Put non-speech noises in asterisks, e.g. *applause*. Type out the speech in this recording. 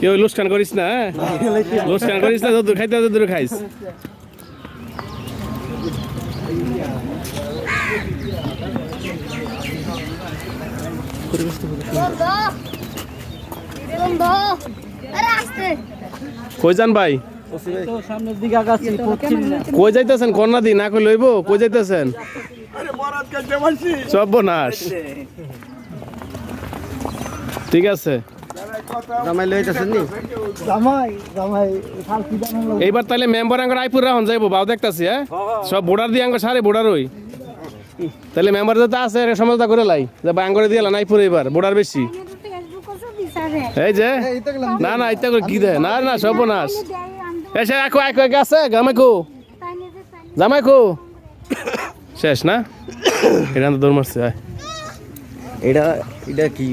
কেউ লুসকান করিস না হ্যাঁ? লুসকান করিস না যত খাইতে যত খাইস। কই যান ভাই? কই যাইতেছেন? কন্যা দি না কই লইব কই যাইতেছেন? সর্বনাশ ঠিক আছে। জামাই লইতেছেন নি? জামাই জামাই খাল কি জানো এইবার তাহলে মেম্বার আঙ্গর আইপুর রাহন যাইবো বাউ দেখতাছি হ্যাঁ? সব বোর্ডার দিয়ে আঙ্গর সারে বোর্ডার ওই তাহলে মেম্বার যাতে আছে এর সমঝোতা করে লাই যে বাঙ্গরে দিয়ে নাইপুর এবার বোর্ডার বেশি। ফেসবুক আছে বিচারে এই যে? না না ইত্যা করে কি দেয়? না না সর্বনাশ এসে আইকো আইকো আছে জামাইকো। শেষ না? *coughs* এটা তো দৌড় মারছে এটা এটা কি?